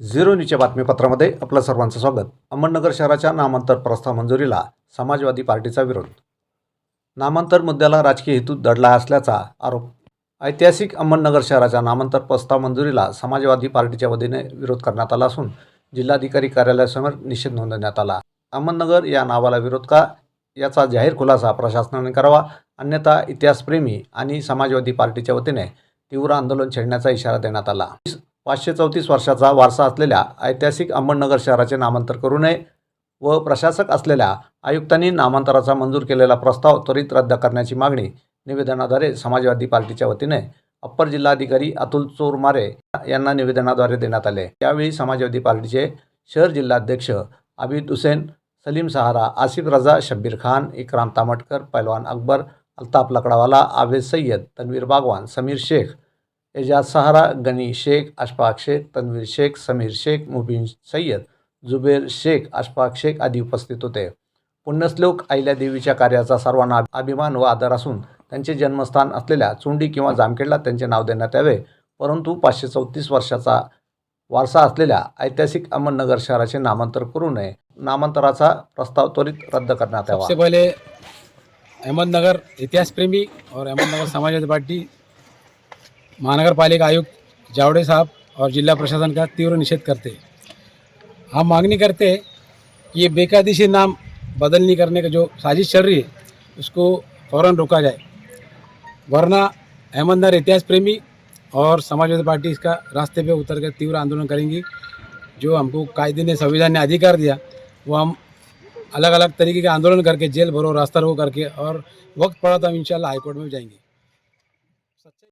Zero न्यूजच्या बातमीपत्रामध्ये आपलं सर्वांचं स्वागत. अहमदनगर शहराच्या नामांतर प्रस्ताव मंजुरीला समाजवादी पार्टीचा विरोध. नामांतर मुद्द्याला राजकीय हेतू दडला असल्याचा आरोप. ऐतिहासिक अहमदनगर शहराच्या नामांतर प्रस्ताव मंजुरीला समाजवादी पार्टीच्या वतीने विरोध करण्यात आला असून जिल्हाधिकारी कार्यालयासमोर निषेध नोंदवण्यात आला. अहमदनगर या नावाला विरोध का? याचा जाहीर खुलासा प्रशासनाने करावा. अन्यथा इतिहासप्रेमी आणि समाजवादी पार्टीच्या वतीने तीव्र आंदोलन छेडण्याचा इशारा देण्यात आला. पाचशे चौतीस वर्षाचा वारसा असलेल्या ऐतिहासिक अहमदनगर शहराचे नामांतर करू नये व प्रशासक असलेल्या आयुक्तांनी नामांतराचा मंजूर केलेला प्रस्ताव त्वरित रद्द करण्याची मागणी निवेदनाद्वारे समाजवादी पार्टीच्या वतीने अप्पर जिल्हाधिकारी अतुल चोरमारे यांना निवेदनाद्वारे देण्यात आले. यावेळी समाजवादी पार्टीचे शहर जिल्हाध्यक्ष आबिद हुसेन सलीम सहारा आसिफ रजा शब्बीर खान इकराम तामटकर पैलवान अकबर अल्ताफ लकडावाला आवेद सय्यद तन्वीर बागवान समीर शेख एजाज सहारा गनी शेख अशफाक शेख तन्वीर शेख समीर शेख मुबीन सय्यद जुबेर शेख अशफाक शेख आदी उपस्थित होते. पुण्यश्लोक आईल्या देवीच्या कार्याचा सर्वांना अभिमान व आदर असून त्यांचे जन्मस्थान असलेल्या चुंडी किंवा जामखेडला त्यांचे नाव देण्यात यावे. परंतु पाचशे चौतीस वर्षाचा वारसा असलेल्या ऐतिहासिक अहमदनगर शहराचे नामांतर करू नये. नामांतराचा प्रस्ताव त्वरित रद्द करण्यात यावा. सबसे पहले अहमदनगर इतिहासप्रेमी और अहमदनगर समाजवादी पार्टी महानगर पालिका आयुक्त जावड़े साहब और जिला प्रशासन का तीव्र निषेध करते हम मांगनी करते हैं ये बेकायदेशीर नाम बदलनी करने का जो साजिश चल रही है, उसको फ़ौरन रोका जाए। वरना अहमदनगर इतिहास प्रेमी और समाजवादी पार्टी इसका रास्ते पे उतर कर तीव्र आंदोलन करेंगी। जो हमको कायदे ने, संविधान ने अधिकार दिया, वो हम अलग अलग तरीके के आंदोलन करके, जेल भरो, रास्ता रोको करके और वक्त पड़ा तो हम इंशाल्लाह हाईकोर्ट में जाएँगे।